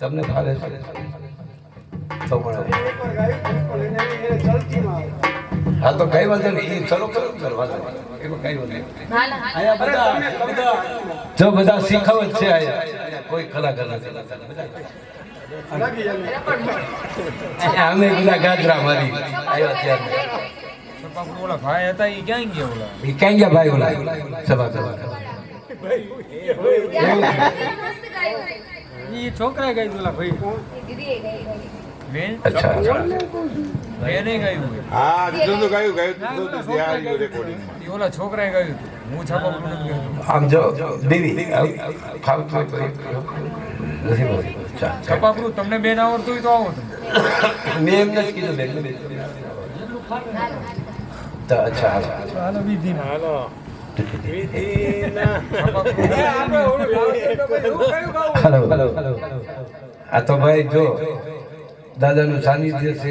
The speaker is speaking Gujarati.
તમને ફાવે છે? તો પણ હા તો કઈ વાંધો નહીં. ચલો કરો ચલો વાંધો એમાં કઈ વાંધો અહીંયા બધા જો બધા શીખવ જ છે અહીંયા. કોઈ કલાકાર નથી. અમે બધા ગાજરા મારી. આવ્યા ત્યારે. ઓલા ભાઈ હતા એ ક્યાં ગયા ઓલા? એ ક્યાં ગયા ભાઈ ઓલા સભા સભા એ છોકરા ગાયું ઓલા ભાઈ. ઓલા છોકરાએ ગાયું. એ ઓલા છોકરાએ ગાયું હતું. હું છાપા. આમ જો દેવી ફાવતું હોય તો નથી બોલતું. ચા, ચા. છાપા પૂરું તમને બેન આવડતું હોય તો આવો તમે. મેં કીધું બેન અચ્છા હાલો. હાલો હાલો. હાલો હાલો. આ તો ભાઈ જો દાદાનું સાનિધ્ય છે.